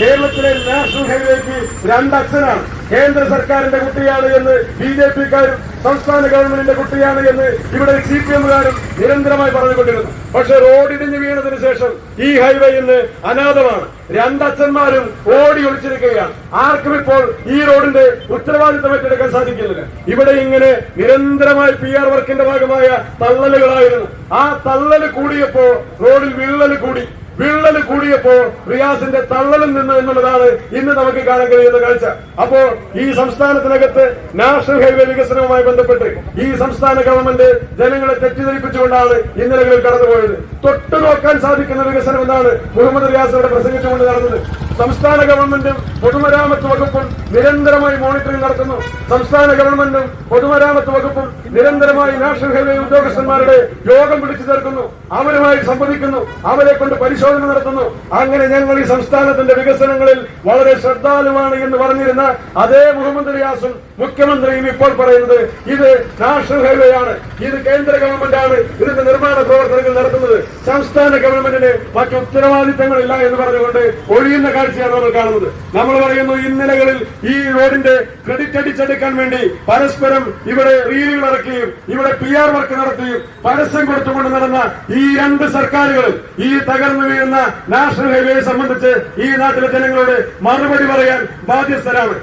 കേരളത്തിലെ നാഷണൽ ഹൈവേക്ക് രണ്ടച്ഛനാണ് കേന്ദ്ര സർക്കാരിന്റെ കുട്ടിയാണ് എന്ന് ബി ജെ പിക്കാരും സംസ്ഥാന ഗവൺമെന്റിന്റെ കുട്ടിയാണ് എന്ന് ഇവിടെ സി പി എമ്മുകാരും നിരന്തരമായി പറഞ്ഞുകൊണ്ടിരുന്നു. പക്ഷെ റോഡ് ഇടിഞ്ഞു വീണതിന് ശേഷം ഈ ഹൈവേ ഇന്ന് അനാഥമാണ്. രണ്ടച്ഛന്മാരും ഓടി ഒളിച്ചിരിക്കുകയാണ്. ആർക്കും ഇപ്പോൾ ഈ റോഡിന്റെ ഉത്തരവാദിത്തം ഏറ്റെടുക്കാൻ സാധിക്കുന്നില്ല. ഇവിടെ ഇങ്ങനെ നിരന്തരമായി പി ആർ വർക്കിന്റെ ഭാഗമായ തള്ളലുകളായിരുന്നു. ആ തള്ളൽ കൂടിയപ്പോൾ റോഡിൽ വിള്ളൽ കൂടി. വിള്ളൽ കൂടിയപ്പോൾ റിയാസിന്റെ തള്ളലിൽ നിന്ന് എന്നുള്ളതാണ് ഇന്ന് നമുക്ക് കാണാൻ കഴിയുന്ന കാഴ്ച. അപ്പോൾ ഈ സംസ്ഥാനത്തിനകത്ത് നാഷണൽ ഹൈവേ വികസനവുമായി ബന്ധപ്പെട്ട് ഈ സംസ്ഥാന ഗവൺമെന്റ് ജനങ്ങളെ തെറ്റിദ്ധരിപ്പിച്ചുകൊണ്ടാണ് ഇന്നലകളിൽ കടന്നുപോയത്. തൊട്ടു നോക്കാൻ സാധിക്കുന്ന വികസനം എന്നാണ് മുഹമ്മദ് റിയാസ് ഇവിടെ പ്രസംഗിച്ചുകൊണ്ട് നടന്നത്. സംസ്ഥാന ഗവൺമെന്റും പൊതുമരാമത്ത് വകുപ്പും നിരന്തരമായി മോണിറ്ററിംഗ് നടത്തുന്നു. സംസ്ഥാന ഗവൺമെന്റും പൊതുമരാമത്ത് വകുപ്പും നിരന്തരമായി നാഷണൽ ഹൈവേ ഉദ്യോഗസ്ഥന്മാരുടെ യോഗം വിളിച്ചു ചേർക്കുന്നു. അവരുമായി സംവദിക്കുന്നു. അവരെ കൊണ്ട് പരിശോധന നടത്തുന്നു. അങ്ങനെ ഞങ്ങൾ ഈ സംസ്ഥാനത്തിന്റെ വികസനങ്ങളിൽ വളരെ ശ്രദ്ധാലുവാണ് എന്ന് പറഞ്ഞിരുന്ന അതേ മുഹമ്മദ് റിയാസും മുഖ്യമന്ത്രിയും ഇപ്പോൾ പറയുന്നത് ഇത് നാഷണൽ ഹൈവേ ആണ്. ഇത് കേന്ദ്ര ഗവൺമെന്റാണ്. ഇതിന്റെ നിർമ്മാണ പ്രവർത്തനങ്ങൾ നടത്തുന്നത്. സംസ്ഥാന ഗവൺമെന്റിന് മറ്റു ഉത്തരവാദിത്തങ്ങളില്ല എന്ന് പറഞ്ഞുകൊണ്ട് ഒഴിയുന്ന കാഴ്ചയാണ് നമ്മൾ കാണുന്നത്. നമ്മൾ പറയുന്നു ഇന്നലകളിൽ ഈ റോഡിന്റെ ക്രെഡിറ്റ് അടിച്ചെടുക്കാൻ വേണ്ടി പരസ്പരം ഇവിടെ റീലുകൾ ഇറക്കുകയും ഇവിടെ പി ആർ വർക്ക് നടത്തുകയും പരസ്യം കൊടുത്തുകൊണ്ട് നടന്ന ഈ രണ്ട് സർക്കാരുകളും ഈ തകർന്നു വീഴുന്ന നാഷണൽ ഹൈവേയെ സംബന്ധിച്ച് ഈ നാട്ടിലെ ജനങ്ങളോട് മറുപടി പറയാൻ ബാധ്യസ്ഥരാണ്.